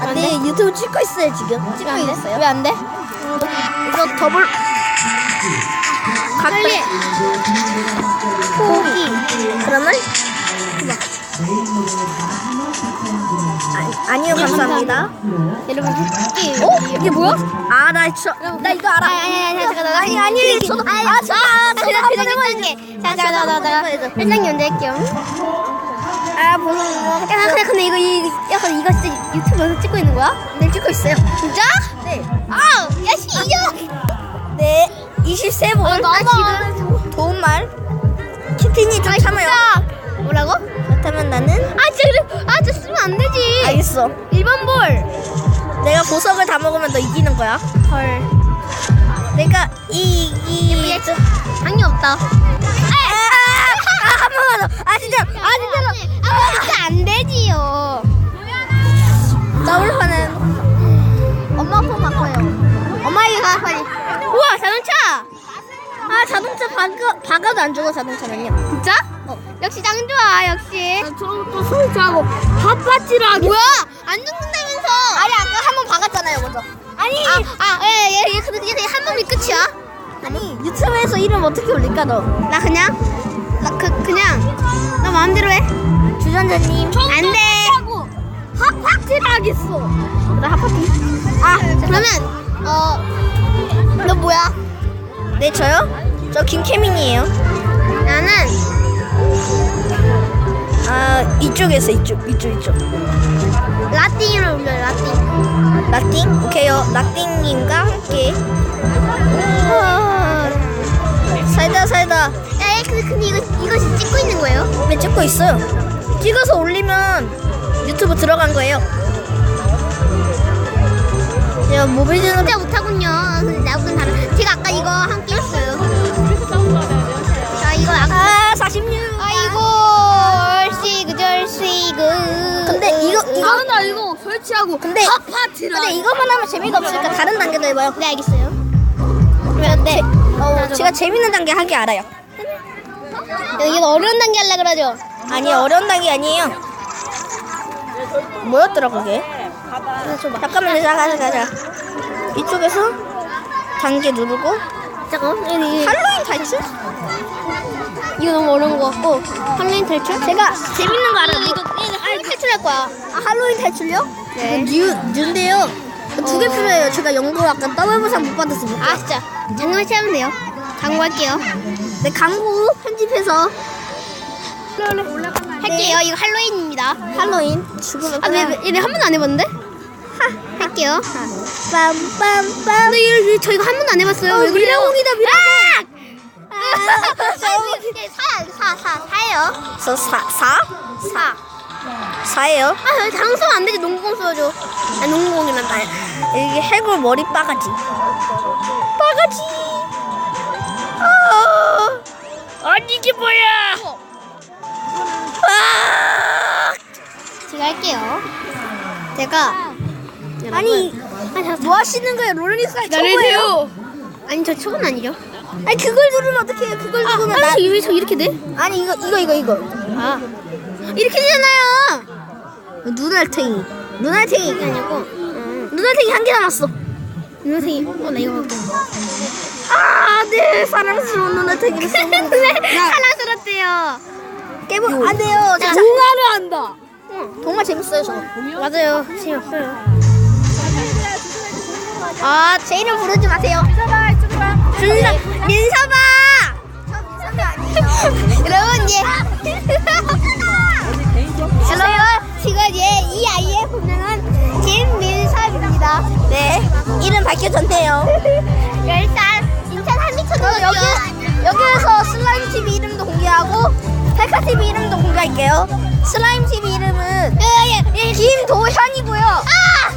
안 돼. 유튜브 찍고 있어요 지금. 찍고 있어요. 왜안 돼? 이거 더블 빨리. 포기. 그러면 아, 아니요 감사합니다. 여러분 할게요. 어? 이게 뭐야? 아, 나 저, 나 이거 알아. 아니 아니 아니 잠깐 나 아니, 아니, 저도- 아니 아, 저- 아, 나 저도 그냥 한번 그냥 해봐야죠. 할게. 자 잠깐 나나 해봐야죠. 일단 연재 할게요. 아, 무슨 야 근데 근데 이거 이 약간 이거 진짜 유튜브에서 찍고 있는 거야? 네, 찍고 있어요. 진짜? 네. 아, 야씨 이겨. 네. 23분. 아, 나 나만. 도움말. 키틴이 좀 참아요. 뭐라고? 그렇다면 나는 아 진짜 그래. 아 진짜 쓰면 안 되지. 알겠어. 1번 볼. 내가 보석을 다 먹으면 너 이기는 거야. 헐. 내가 이기. 얘 당이 없다. 아, 아, 한 번만 더. 아, 진짜. 더블판은 엄마 폰 바꿔요. 엄마에게 가 빨리. 우와 자동차. 아 자동차 박아, 박아도 안 죽어 자동차는요. 진짜? 어. 역시 짱 좋아 역시. 설치하고 핫바지를 하기. 뭐야? 안 죽는다면서? 아니 아까 한 번 박았잖아요 먼저. 아니 아, 아, 예, 예, 예, 근데 그게 한 번이 끝이야? 아니 유튜브에서 이름 어떻게 올릴까 너? 나 그냥, 나 그, 그냥, 나 마음대로 해. 주전자님. 안 돼. 핫바지를 하겠어. 나 핫파티. 아, 그러면, 어, 너 뭐야? 네 저요? 저 김케민이에요. 나는, 아 이쪽에서 이쪽 이쪽 이쪽. 라띵으로 올려, 라띵. 라띵? 오케이요. 라띵님과 함께. 우와. 살다 살다. 야, 야, 근데, 근데 이거, 이거 지금 찍고 있는 거예요? 왜 찍고 있어요? 찍어서 올리면 유튜브 들어간 거예요. 야 모빌즈는 진짜 못하군요. 근데 나하고는 다른. 제가 아까 이거 함께 했어요. 자, 이거 아까. 아 46. 아이고, 얼씨그, 절씨그. 근데 이거 이거 나 이거 설치하고. 근데 근데 이거만 하면 재미가 없으니까 다른 단계도 해봐요. 네, 알겠어요. 그런데 어, 제가 재밌는 단계 하기 알아요. 이거 어려운 단계 하려 그러죠? 아니 어려운 단계 아니에요. 뭐였더라 그게? 잠깐만 자 가자 가자. 이쪽에서 단계 누르고 잠깐, 여기. 할로윈 탈출? 이거 너무 어려운 것 같고. 할로윈 탈출? 제가 재밌는 거 알아요. 이거, 할로윈 탈출할 거야. 아, 할로윈 탈출요? 네. 뉴 뉴인데요. 두 개 필요해요. 제가 연구 아까 더블 보상 못 받았습니다. 아, 진짜. 장난을 치면 돼요. 광고할게요. 네 광고 편집해서 할게요. 이거 할로윈입니다. 할로윈 죽으면 아, 네, 네, 이거 한 번도 안 해봤는데? 할게요. 빰빰빰. 근데 이거, 저 이거 한 번도 안 해봤어요. 왜 그래요? 미라공이다 미라공. 아! 사, 사, 사, 사예요. 저 사, 사? 사. 사예요? 아, 여기 장수면 안 되지. 농구공 써줘. 아, 농구공이란 말. 여기 해골 머리 빠가지. 빠가지. 아, 아니 이게 뭐야? 아, 제가 할게요. 제가. 아니 뭐 하시는 거예요? 롤리스가 나르세요. 아니, 저 초은 아니죠? 아니 그걸 누르면 어떡해요? 그걸 아, 누르면 왜저 이렇게 돼? 나 아니 이거 이거 이거 이거 아. 이렇게 되잖아요. 눈알탱이 눈알탱이 이게 아니고. 음. 눈알탱이 한 개 남았어. 선생님, 어, 나 이거 할게. 아, 네 사랑스러운 눈알탱이를 써보는 사랑스럽대요. 깨보 안 돼요. 자, 동화를 한다. 정말 재밌어요 저거. 맞아요. 재미없어요. 아, 제 이름 부르지 마세요. 준서, 민서봐. 여러분, 예. 여러분, 지금 예, 이 아이의 본명은 김민섭입니다. 네, 이름 밝혀졌네요. 일단, 인천 한미천 저 여기 여기에서 슬라임 TV 이름도 공개하고 펠카 TV 이름도 공개할게요. 슬라임 TV 이름은 예, 예, 예. 김도현이고요. 아!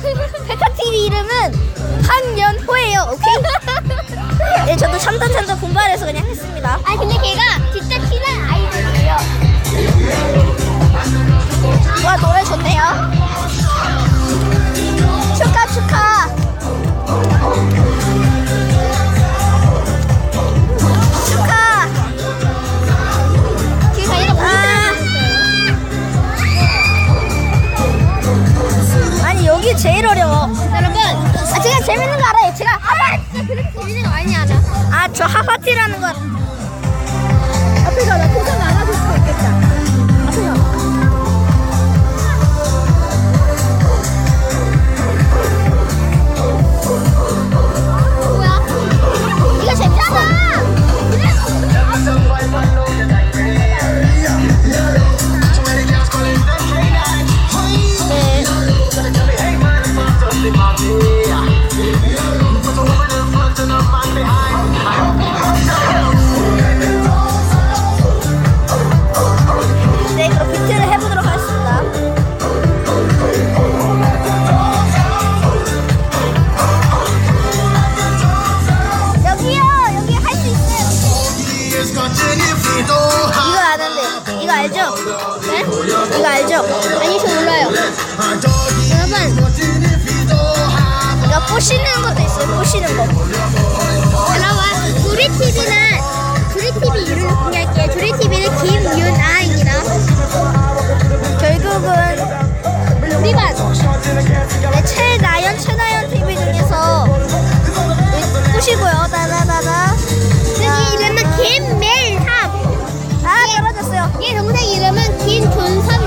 펠카 TV 이름은 한연호예요. 오케이? 네, 저도 참전참전 공부해서 그냥 했습니다. 아니, 근데 걔가 진짜 친한 아이들이에요. 와 노래 좋네요. 재밌는 거 알아요. 제가 하파, 그렇게 재밌는 거 많이 알아. 아, 저 하파티라는 거. 앞에 가, 나 포장 나가줄 수도 있겠다. 앞에 가. 뭐야? 이거 재밌잖아! 네. 네, 알죠? 네? 이거 알죠? 아니 저 몰라요. 여러분 이거 부시는 것도 있어요. 부시는 거. 여러분 두리TV는 두리TV 이름을 공개할게요. 두리TV는 김윤아입니다. 결국은 우리 반 네, 최나연 최나연 TV 중에서 네, 부시고요. 따다다다. 여기 이름은 김멜 你也是不太以为们提纯。